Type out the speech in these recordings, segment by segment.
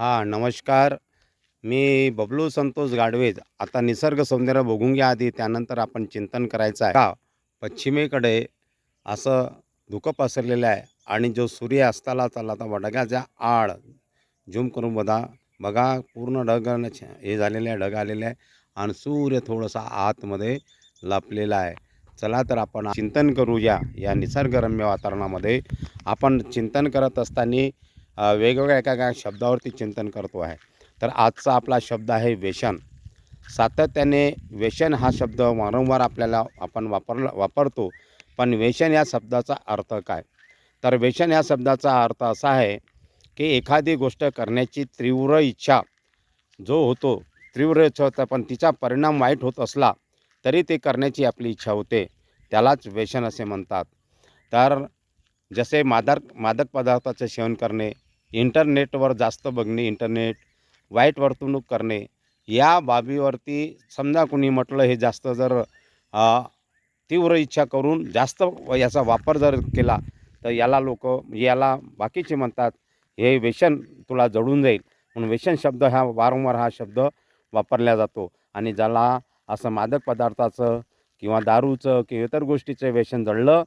हां नमस्कार. मी बबलू संतोष गाडवेज. आता निसर्ग सौंदर्य बघून घ्या आधी त्यानंतर आपण चिंतन करायचं आहे. का पश्चिमेकडे असं धुकं पसरलेलं आहे आणि जो सूर्य असताला चालला तर ढगाच्या आड. झूम करून बघा. बघा पूर्ण ढग छ- हे झालेलं आहे ढग आलेले आहे आणि सूर्य थोडंसा आतमध्ये लपलेला आहे. चला तर आपण चिंतन करूया या निसर्गरम्य वातावरणामध्ये. आपण चिंतन करत असताना वेगवेगळ्या एका एका शब्दावरती चिंतन करतो आहे. तर आजचा आपला शब्द आहे व्यसन. सातत्याने व्यसन हा शब्द वारंवार आपल्याला आपण वापरला वापरतो पण व्यसन या शब्दाचा अर्थ काय? तर व्यसन या शब्दाचा अर्थ असा आहे की एखादी गोष्ट करण्याची तीव्र इच्छा जो होतो तीव्र इच्छा होता पण तिचा परिणाम वाईट होत असला तरी ते करण्याची आपली इच्छा होते. त्यालाच व्यसन असे म्हणतात. तर जसे मादक मादक पदार्थाचे सेवन करणे इंटरनेटवर जास्त बघणे इंटरनेट वाईट वर्तणूक करणे या बाबीवरती समजा कुणी म्हटलं हे जास्त जर तीव्र इच्छा करून जास्त याचा वापर जर केला तर याला लोक याला बाकीचे म्हणतात हे व्यसन तुला जडून जाईल. म्हणून व्यसन शब्द हा वारंवार हा शब्द वापरला जातो. आणि ज्याला असं मादक पदार्थाचं किंवा दारूचं किंवा इतर गोष्टीचं व्यसन जडलं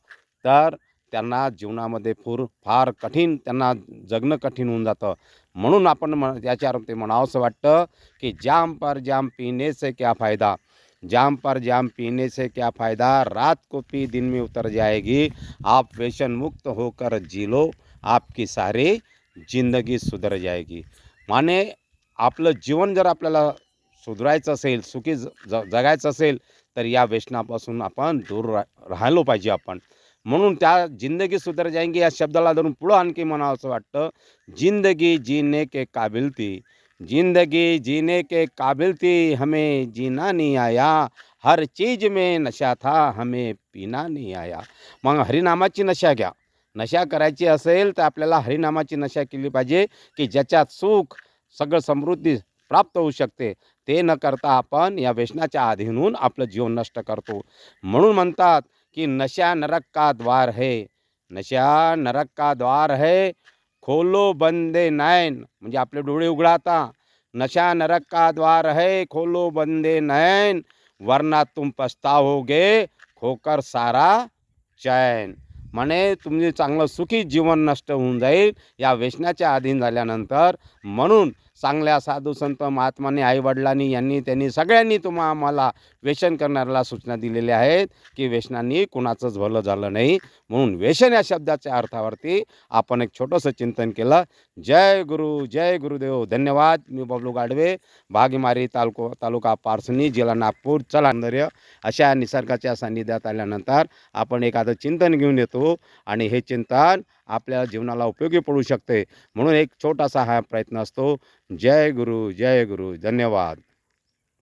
तर त्यांना जीवनामध्ये फूर फार कठीण त्यांना जगणं कठीण होऊन जातं. म्हणून आपण म याच्यावर ते म्हणावंसं वाटतं की जाम पर जाम पीने से क्या फ़ायदा? जाम पर जाम पीने से क्या फ़ायदा? रात को पी दिन में उतर जाएगी। आप व्यसन मुक्त होकर जी लो आपकी सारी जिंदगी सुधर जाएगी। माने आपलं जीवन जर आपल्याला सुधरायचं असेल सुखी ज ज- जगायचं असेल तर या व्यसनापासून आपण दूर रा राहिलो पाहिजे आपण. म्हणून त्या जिंदगी सुधर जाएंगी या शब्दाला धरून पुढं आणखी म्हणावं असं वाटतं जिंदगी जीने के काबिल ती जिंदगी जीने के काबिल थी हमें जीना नहीं आया हर चीज़ में नशा था हमें पिना नहीं आया. मग हरिनामाची नशा घ्या. नशा करायची असेल तर आपल्याला हरिनामाची नशा केली पाहिजे की ज्याच्यात सुख सगळं समृद्धी प्राप्त होऊ शकते. ते न करता आपण या व्यसनाच्या अधीन आपलं जीवन नष्ट करतो. म्हणून म्हणतात कि नशा नरक का द्वार है? नशा नरक का द्वार है? खोलो बंदे नैन म्हणजे आपले डोळे उघडाता. नशा नरक का द्वार है? खोलो बंदे नैन वरना तुम पस्तावोगे खोकर सारा चैन। म्हणे तुमचे चांगलं सुखी जीवन नष्ट होऊन जाईल. या व्यसनाच्या अधीन झाल्यानंतर म्हणून चांगल्या साधू संत महात्माने आईवडिलांनी यांनी त्यांनी सगळ्यांनी तुम्हा आम्हाला व्यसन करणाऱ्याला सूचना दिलेल्या आहेत की व्यसनांनी कुणाचंच भलं झालं नाही. म्हणून व्यसन या शब्दाच्या अर्थावरती आपण एक छोटंसं चिंतन केलं. जय गुरु जय गुरुदेव. धन्यवाद. मी बबलू गाडवे भागीमारी तालुको तालुका पारसनी जिल्हा नागपूर. चलांदर्य अशा निसर्गाच्या सान्निध्यात आल्यानंतर आपण एखादं चिंतन घेऊन येतो आणि हे चिंतन आपल्या जीवनाला उपयोगी पडू शकते. म्हणून एक छोटासा हा प्रयत्न असतो. जय गुरु जय गुरु. धन्यवाद.